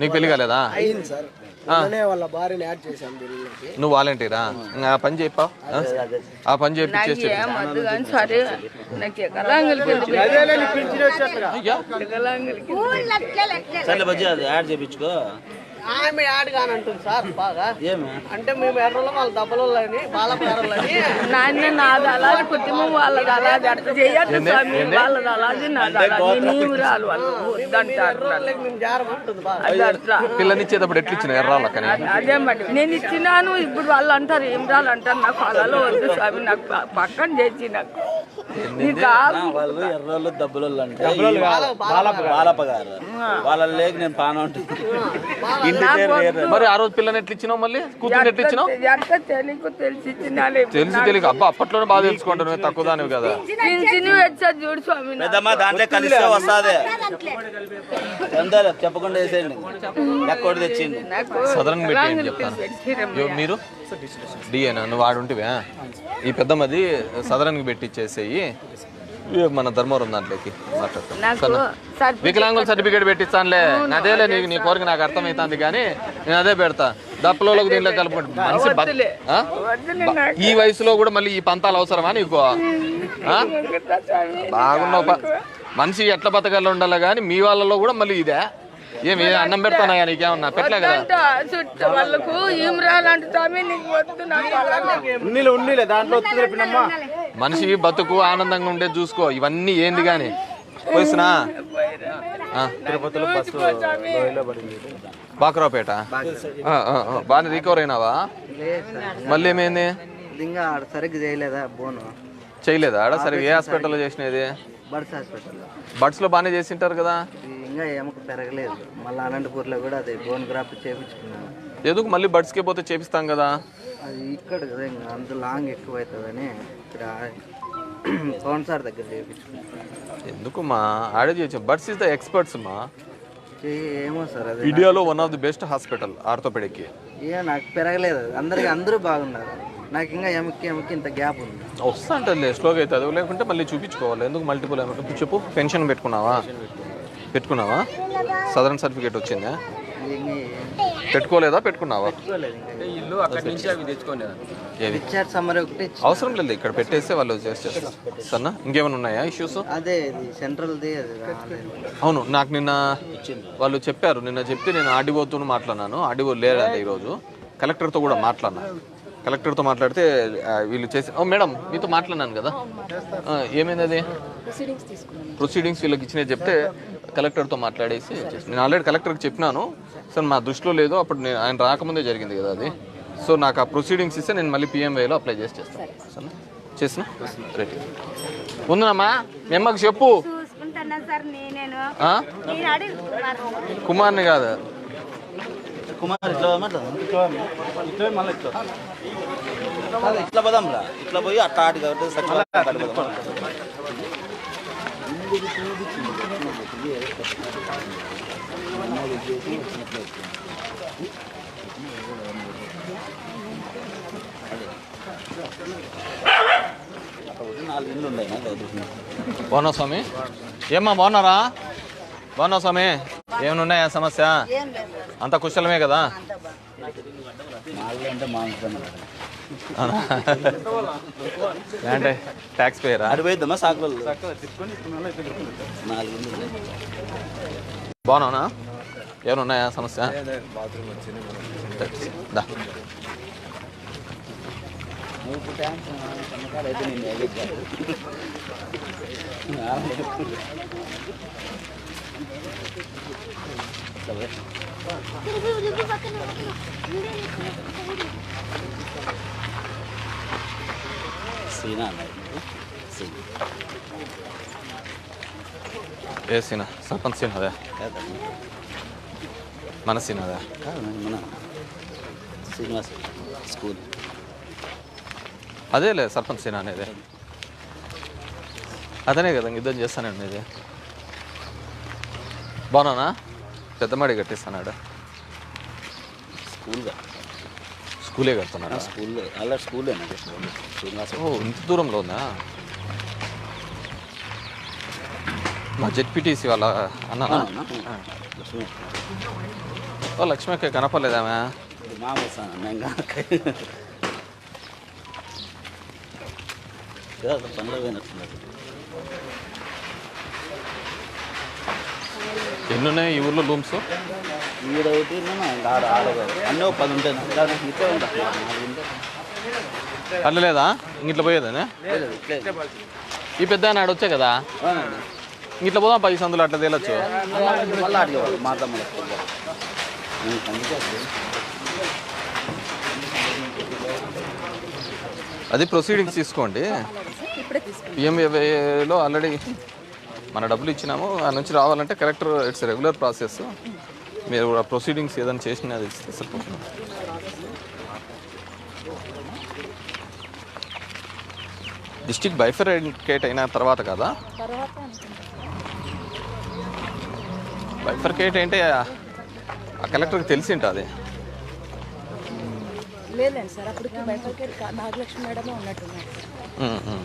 నీకు పెళ్ళి కాలేదా? అయింది సార్. మొన్ననే వాళ్ళ భార్యని యాడ్ చేశాను నువ్వు వాలంటీరా? ఇంకా ఆ పని చెప్పా ఆ? పని చేయించేసి ఏమద్దు కానీ సరే నాకు ఎకరాంగులకి ఎకరాంగులకి సర్లే బజ్జీ అది యాడ్ చేయించుకో. ఆమె యాడ్ కానంటుంది సార్ బాగా. ఏమి? అంటే మేము ఎర్రలో వాళ్ళ దెబ్బలని బాలపేరలని నాన్న నాది అలాది కుటుంబం వాళ్ళది అలాది అట్లా చేయొద్దు స్వామి వాళ్ళది అలాది నాది అలాది నీవు రాలు వాళ్ళు వద్దంటారు నన్ను. మేము జారమంటుంది బాగా. అది అట్లా. పిల్లనిచ్చేటప్పుడు ఎట్లు ఇచ్చిన ఎర్రాళ్ళకని అదే మరి. నేను ఇచ్చినాను ఇప్పుడు వాళ్ళు అంటారు ఏం రాలు అంటారు నాకు వాళ్ళలో వద్దు స్వామి నాకు పక్కన చేసి నాకు. కాదు వాళ్ళు ఎర్రోళ్ళు దబ్బులోళ్ళు అంటే బాలప్ప గారు. వాళ్ళ లేక నేను పాన ఉంటుంది మరి ఆ రోజు పిల్లని ఎట్లు ఇచ్చినావు మళ్ళీ? కూతురు ఎట్లు ఇచ్చినావు? తెలిసి తెలియక. అబ్బా అప్పట్లోనే బాగా తెలుసుకుంటాను తక్కువ దానివి కదా. పెద్దమ్మ దాంట్లో కలిస్తే వస్తుంది. ఎంత చెప్పకుండా వేసేయండి. ఎక్కడ తెచ్చింది నాకు సదరన్ పెట్టి ఏం ఎకరాంగులకి చెప్తాను మీరు? డిఏనా? నువ్వు వాడుంటివా ఈ పెద్దమ్మది సదరన్కి పెట్టిచ్చేసేయి మన ధర్మవరం దాంట్లోకి వికలాంగుల సర్టిఫికేట్ పెట్టిస్తానులే. అదేలే నీకు నీ కోరిక నాకు అర్థమవుతుంది కానీ నేను అదే పెడతా. దప్పలోకి దీంట్లో కలుపుకుంటు. ఈ వయసులో కూడా మళ్ళీ ఈ పంతాలు అవసరమా నీకు. బాగున్నావు మనిషి ఎట్ల బతకాలి ఉండాలి కానీ మీ వాళ్ళలో కూడా మళ్ళీ ఇదే. ఏమి అన్నం పెడతానా నీకేమన్నా పెట్టలే కదా? వద్దంట చుట్టూ వాళ్ళకు ఏం రాలంటే స్వామి నీకు వద్దు నాకు వాళ్ళకి. ఉన్నీలే ఉన్నీలే దాంట్లో వస్తుంది రేపినమ్మా మనిషి బతుకు ఆనందంగా ఉండే చూసుకో ఇవన్నీ ఏంది తిరుపతిలో బస్సు లోయలో పడింది. బాక్రావుపేట? బాగా రికవర్ అయినావా? మళ్ళీ ఏమైంది? ఇంకా ఆడ సరిగ్గా చేయలేదా బోను? చేయలేదా? ఆడ సరిగ్గా ఏ హాస్పిటల్లో చేసినది? బర్డ్స్ హాస్పిటల్లో. బడ్స్లో బాగానే చేసింటారు కదా? ఇది ఇంకా ఎముక పెరగలేదు. మళ్ళీ అనంతపూర్లో కూడా అది బోన్ గ్రాఫ్ చేయించుకున్నాను ఎందుకు మళ్ళీ బడ్స్కి పోతే చేపిస్తాం కదా? అది ఇక్కడ కదా ఇంకా అంత లాంగ్ ఎక్కువ అవుతుందని ఇక్కడ పవన్ సార్ దగ్గర చేయించుకున్నాను ఎందుకు మా? ఆడే చేయొచ్చు. బడ్స్ ఇస్ ద ఎక్స్పర్ట్స్ మా. చెయ్యి ఏమో సార్ అది ఇండియాలో one of the best hospital ఆర్థోపెడిక్కి ఏ నాకు పెరగలేదు. అది. అందరికి అందరూ బాగున్నారు. నాకు ఇంకా ఎముక్కి ఎముక్కి ఇంత గ్యాప్ ఉంది. వస్తా ఉంటుంది స్లోగా అవుతుంది లేకుంటే మళ్ళీ చూపించుకోవాలి. ఎందుకు మల్టిపుల్ ఇప్పుడు చెప్పు పెన్షన్ పెట్టుకున్నావా? పెట్టుకున్నావా? సదరన్ సర్టిఫికేట్ వచ్చిందా? పెట్టుకోలేదా పెట్టుకున్నావా? ఇల్లు అక్కడి నుంచి అవి తెచ్చుకునేది ఏది ఇచ్చారు సమ్మర్ ఒకటి అవసరం లేదు ఇక్కడ పెట్టేస్తే వాళ్ళు చేస్తారు. సరేనా? ఇంకేమైనా ఉన్నాయా ఇష్యూస్ అదే ఇది సెంట్రల్ది అది రాలేదు. అవును నాకు నిన్న వాళ్ళు చెప్పారు నిన్న చెప్తే నేను ఆర్డీఓతో మాట్లాడినాను. ఆర్డీఓ లేదండి ఈరోజు? కలెక్టర్తో కూడా మాట్లాడినా. కలెక్టర్తో మాట్లాడితే వీళ్ళు చేసి ఓ మేడం మీతో మాట్లాడినాను కదా. ఏమైంది అది? ప్రొసీడింగ్స్ వీళ్ళకి ఇచ్చినవి చెప్తే కలెక్టర్తో మాట్లాడేసి నేను ఆల్రెడీ కలెక్టర్కి చెప్పినాను. సార్ మా దృష్టిలో లేదు అప్పుడు నేను ఆయన రాకముందే జరిగింది కదా అది. సో నాకు ఆ ప్రొసీడింగ్స్ ఇస్తే నేను మళ్ళీ పిఎంవేలో అప్లై చేసి చేస్తాను సరేనా? చేసిన? రైట్ ఉందమ్మా మీ అమ్మకి చెప్పు. సార్ కుమార్ని కాదు. కుమార్ ఇట్లా పోమంటావా? ఇట్లా మళ్ళీ ఇట్లా కాదు, ఇట్లా పోదాం రా ఇట్లా పోయి అట్లా ఆడి కాబట్టి సచివాలయం కాడికి పోదాం. అక్కడ పోతే నాలుగు ఇల్లు ఉన్నాయి నాకు అది. బాగున్నా స్వామి ఏమ్మా బాగున్నారా బాగున్నా స్వామి ఏమైనా ఉన్నాయా సమస్య అంత కుశలమే కదా? అంటే మాంసం అవునా? అంటే ట్యాక్స్ పేయరా ఆడి పోయిద్దామా? సాకులు. బాగున్నావునా? ఏమైనా ఉన్నాయా సమస్య దా. నువ్వు ట్యాంక్స్ సన్నకాలు అయితే నేను ఎగెత్తాను. ఇట్లా పోయి. సీనా అన్నది సీనా ఏ సీనా సర్పంచ్ సీన్ అదే కాదా? మన సీన్ అదే కాదు పెద్దమాడి కట్టిస్తానాడు? స్కూల్గా. స్కూలే కడుతున్నాడా? స్కూల్లో. అలా స్కూలే నాకు శ్రీనివాస్ ఓ ఇంత దూరంలో ఉందా? మా జెడ్పీటీసీ వాళ్ళ అన్న. ఓ లక్ష్మక్క కనపడలేదామె. ఇది ఎన్ని ఉన్నాయి ఈ ఊర్లో రూమ్స్ ఈడ ఒకటి. అన్నీ పది ఉంటాయి ఇట్లే ఇంగిట్లా పోయేదానే? లేదు, ఇట్లే. ఈ పెద్ద ఆయన ఆడ వచ్చే కదా. ఇంగిట్లా పోదాం పది సందులు అట్లా తేలొచ్చు. అది ప్రొసీడింగ్స్ తీసుకోండి. పిఎంఏలో ఆల్రెడీ మన డబ్బులు ఇచ్చినాము ఆ నుంచి రావాలంటే కరెక్టర్ ఇట్స్ రెగ్యులర్ ప్రాసెస్ మీరు ప్రొసీడింగ్స్ ఏదైనా చేసినా అది ఇస్తే సరిపోతుంది డిస్టిక్ బైఫర్కేట్ అయిన తర్వాత కదా? బైఫర్కేట్ అంటే ఆ కలెక్టర్కి తెలిసి ఉంటుంది లేదండి సార్ అప్పటికి బైఫర్కేట్ నాగలక్ష్మి మేడమే ఉన్నట్టున్నారు.